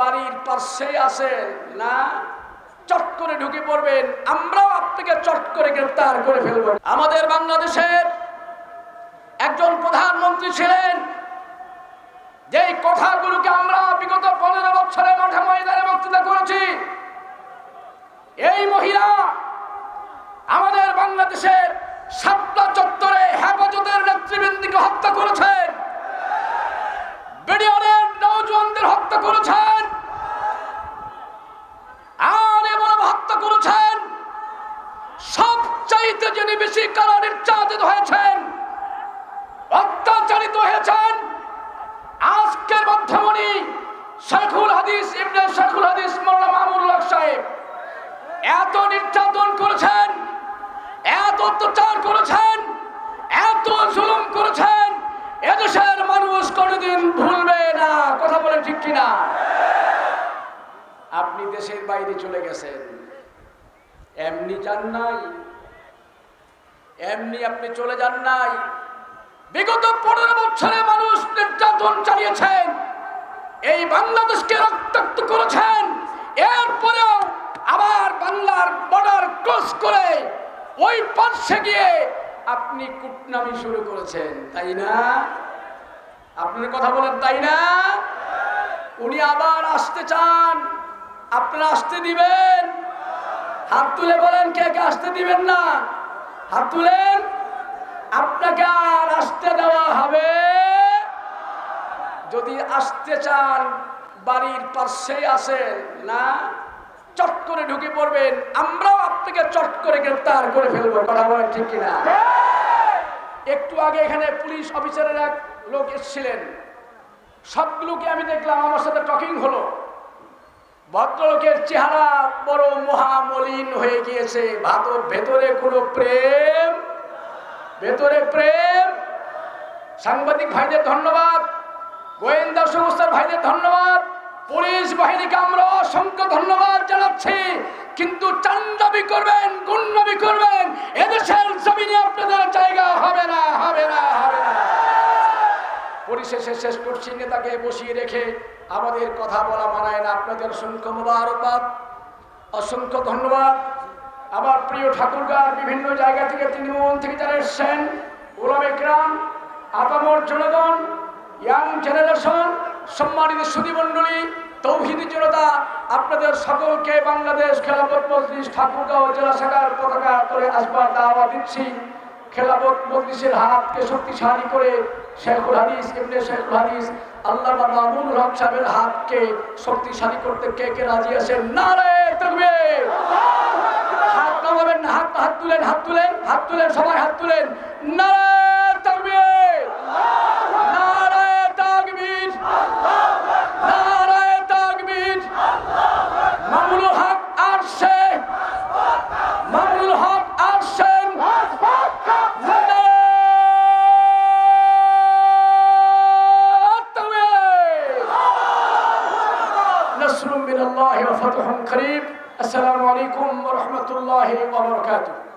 বাড়ির পাশেই আছেন না? চট করে ঢুকে পড়বেন, আমরাও আপনাকে চট করে গ্রেফতার করে ফেলব। আমাদের বাংলাদেশের একজন প্রধানমন্ত্রী ছিলেন, যেই কথাগুলোকে আমরা বিগত পনেরো বছরে মাঠে ময়দানে বক্তৃতা করেছি, এই মহিলা আমাদের বাংলাদেশের সাতটা চত্বরে হেফাজতের নেতৃবৃন্দকে হত্যা করেছেন। বিডিআরের নৌজওয়ানদের হত্যা করেছেন। বেশি কারা নির্যাতিত হয়েছেন অত্যাচারিত হয়েছেন। আজকের মধ্যমণি শেখুল হাদিস শেখুল হাদিস মোল্লা মামুনুল্লাহ সাহেব এত নির্যাতন করেছেন, এত অত্যাচার করেছেন, এত জুলুম করেছেন, এদেশের মানুষ কোনোদিন ভুলবে না। কথা বলেন ঠিক কিনা? আপনি দেশের বাইরে চলে গেছেন, এমনি যান নাই? এমনি আপনি চলে যান নাই। বিগত পনেরো বছরে মানুষ নির্যাতন চালিয়েছেন। এই বাংলাদেশকে রক্তাক্ত করেছেন। এরপরেও আবার বাংলার বর্ডার ক্রস করে ওই পার্শ্বে গিয়ে আপনি কুটনামি শুরু করেছেন। তাই না? আপনার কথা বলেন, তাই না? উনি আবার আসতে চান। আপনারা আসতে দিবেন? হাত তুলে বলেন, কে কে আসতে দিবেন না? হাত তুলেন। আপনাকে আর আসতে দেওয়া হবে। যদি আসতে চান, বাড়ির পাশেই আছেন, না? চট করে ঢুকে পড়বেন। আমরাও আপনাকে চট করে গ্রেফতার করে ফেলব। কথা বলেন ঠিক কিনা? একটু আগে এখানে পুলিশ অফিসারের এক লোক এসেছিলেন। সবগুলোকে আমি দেখলাম, আমার সাথে টকিং হলো। ভদ্রলোকের চেহারা বড় মহামলিন হয়ে গিয়েছে। ভাতর ভেতরে কোনো প্রেম? ভেতরে প্রেম? সাংবাদিক ভাইদের ধন্যবাদ। গোয়েন্দা সংস্থার ভাইদের ধন্যবাদ। পুলিশ বাহিনীকে আমরা অসংখ্য ধন্যবাদ জানাচ্ছি, কিন্তু চান্দাবি করবেন গুন্ডাবি করবেন এদেশের জমিনে আপনাদের জায়গা হবে না হবে না হবে না পরিশেষে শেষ করছি নেতাকে বসিয়ে রেখে আমাদের কথা বলা মানায় না। আপনাদের অসংখ্য মোবারকবাদ, অসংখ্য ধন্যবাদ। আমার প্রিয় ঠাকুরগার বিভিন্ন জায়গা থেকে তৃণমূল থেকে যারা এসছেন, ওলাম একরাম আপামর জনগণ, ইয়াং জেনারেশন, সম্মানিত সুদীমণ্ডলী তৌহিদি জনতা, আপনাদের সকলকে বাংলাদেশ খেলাফত মজলিস ঠাকুরগাঁও জেলা শাখার পতাকা করে আসবার দাওয়া দিচ্ছি। খেলাফত মজলিসের হাতকে শক্তিশালী করে শেখুল হাদিস, ইবনে শেখুল হাদিস আল্লাহ মামুন হক সাহেবের হাতকে শক্তিশালী করতে কে কে রাজি আছেন? নারে তাকবীর! হাত নামাবেন না হাত হাত তুলেন হাত তুলেন হাত তুলেন, সবাই হাত তুলেন। নারে نصر من الله وفتح قريب السلام عليكم ورحمة الله وبركاته.